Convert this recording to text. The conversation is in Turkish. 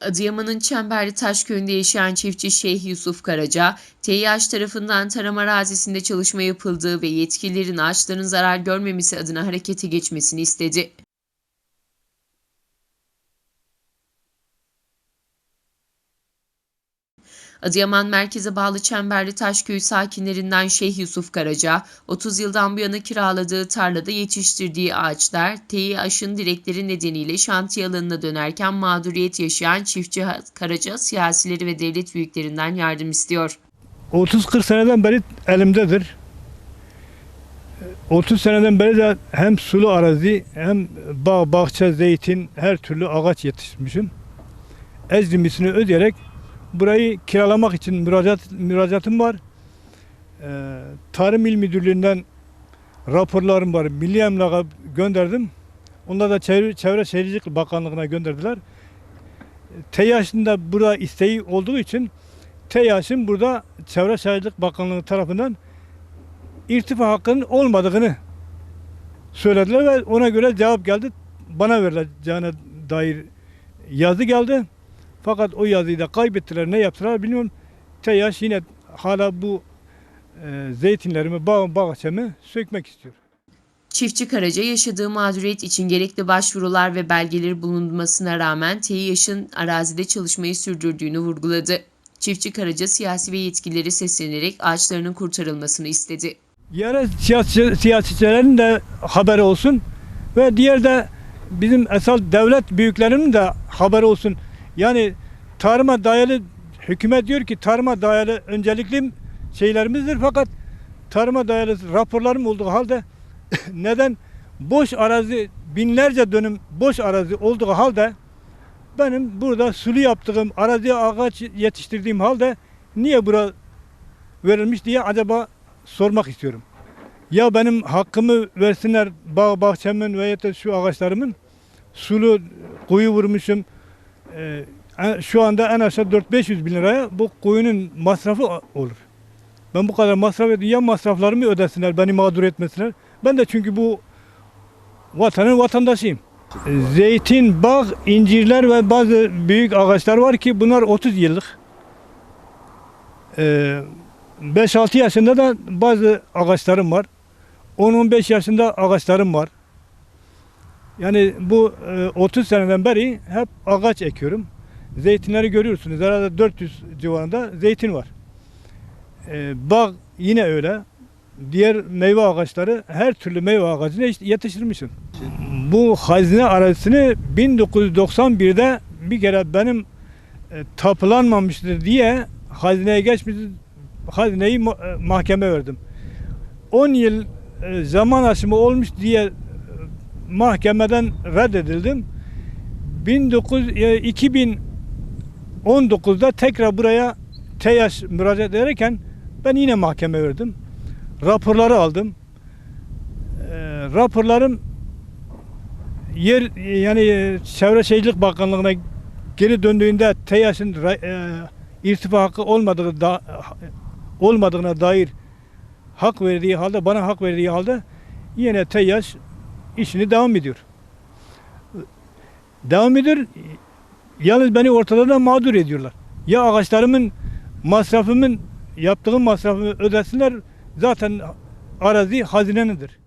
Adıyaman'ın Çemberli Taşköy'ünde yaşayan çiftçi Şeyh Yusuf Karaca, TİH tarafından tarım arazisinde çalışma yapıldığı ve yetkililerin ağaçların zarar görmemesi adına harekete geçmesini istedi. Adıyaman merkeze bağlı Çemberli Taşköy sakinlerinden Şeyh Yusuf Karaca, 30 yıldan bu yana kiraladığı tarlada yetiştirdiği ağaçlar, TİH'ın direkleri nedeniyle şantiye alanına dönerken mağduriyet yaşayan çiftçi Karaca siyasileri ve devlet büyüklerinden yardım istiyor. 30-40 seneden beri elimdedir. 30 seneden beri de hem sulu arazi hem bağ, bahçe, zeytin her türlü ağaç yetiştirmişim. Ecrimesini ödeyerek burayı kiralamak için müracaat, müracaatım var. Ee, Tarım İl Müdürlüğü'nden raporlarım var. Milli Emlak'a gönderdim. Onlar da Çevre, Çevre Şehircilik Bakanlığı'na gönderdiler. TEYAŞ'ın da burada isteği olduğu için TEYAŞ'ın burada Çevre Şehircilik Bakanlığı tarafından irtifa hakkının olmadığını söylediler ve ona göre cevap geldi. Bana verileceğine dair yazı geldi. Fakat o yazıyı da kaybettiler. Ne yaptılar bilmiyorum. TEYAŞ yine hala bu e, zeytinlerimi, bağ, bahçemi sökmek istiyor. Çiftçi Karaca yaşadığı mağduriyet için gerekli başvurular ve belgeleri bulunmasına rağmen TİH'ın arazide çalışmayı sürdürdüğünü vurguladı. Çiftçi Karaca siyasi ve yetkilileri seslenerek ağaçlarının kurtarılmasını istedi. Yerel siyasi, siyasetçilerin de haberi olsun ve diğer de bizim esas devlet büyüklerinin de haberi olsun. Yani tarıma dayalı hükümet diyor ki tarıma dayalı öncelikli şeylerimizdir fakat tarıma dayalı raporlarım olduğu halde neden boş arazi binlerce dönüm boş arazi olduğu halde benim burada sulu yaptığım araziye ağaç yetiştirdiğim halde niye bura verilmiş diye acaba sormak istiyorum. Ya benim hakkımı versinler bağ bahçemin veya şu ağaçlarımın sulu kuyu vurmuşum. En- şu anda en aşağı 4-500 bin liraya bu kuyunun masrafı olur. Ben bu kadar masraf ediyorum. Ya masraflarımı ödesinler, beni mağdur etmesinler. Ben de çünkü bu vatanın vatandaşıyım. Ee, Zeytin, bağ, incirler ve bazı büyük ağaçlar var ki bunlar 30 yıllık. Ee, 5-6 yaşında da bazı ağaçlarım var. 10-15 yaşında ağaçlarım var. Yani bu e, 30 seneden beri hep ağaç ekiyorum. Zeytinleri görüyorsunuz. Herhalde 400 civarında zeytin var. Ee, bağ yine öyle. Diğer meyve ağaçları her türlü meyve ağacını yetiş- yetiştirmişim. Bu hazine arazisini 1991'de bir kere benim e, tapulanmamıştır diye hazineye geçmiş hazineyi e, mahkeme verdim. 10 yıl e, zaman aşımı olmuş diye e, mahkemeden reddedildim. 19 e, 2019'da tekrar buraya TEYAŞ müracaat ederken ben yine mahkeme verdim. Raporları aldım. E, raporlarım yer yani e, Çevre Şehircilik Bakanlığı'na geri döndüğünde TEYAŞ'ın e, irtifa hakkı olmadığı da, olmadığına dair hak verdiği halde bana hak verdiği halde yine TEYAŞ işini devam ediyor. Devam ediyor. Yalnız beni ortalarına mağdur ediyorlar. Ya ağaçlarımın masrafımın yaptığım masrafımı ödesinler zaten arazi hazinenidir.